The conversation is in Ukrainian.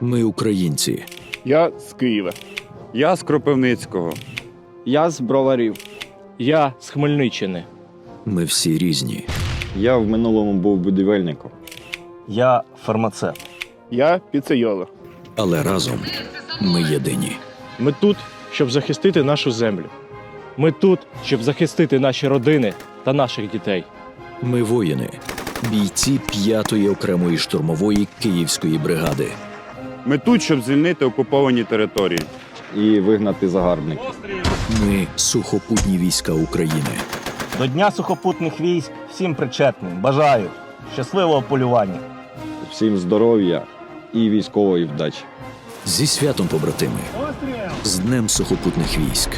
Ми українці. Я з Києва. Я з Кропивницького. Я з броварів. Я з Хмельниччини. Ми всі різні. Я в минулому був будівельником. Я фармацевт. Я піцейолог. Але разом ми єдині. Ми тут, щоб захистити нашу землю. Ми тут, щоб захистити наші родини та наших дітей. Ми воїни, бійці п'ятої окремої штурмової київської бригади. Ми тут, щоб звільнити окуповані території. і вигнати загарбників. Ми сухопутні війська України. До Дня сухопутних військ всім причетним. Бажаю щасливого полювання. Всім здоров'я і військової вдачі. Зі святом, побратими! З Днем сухопутних військ!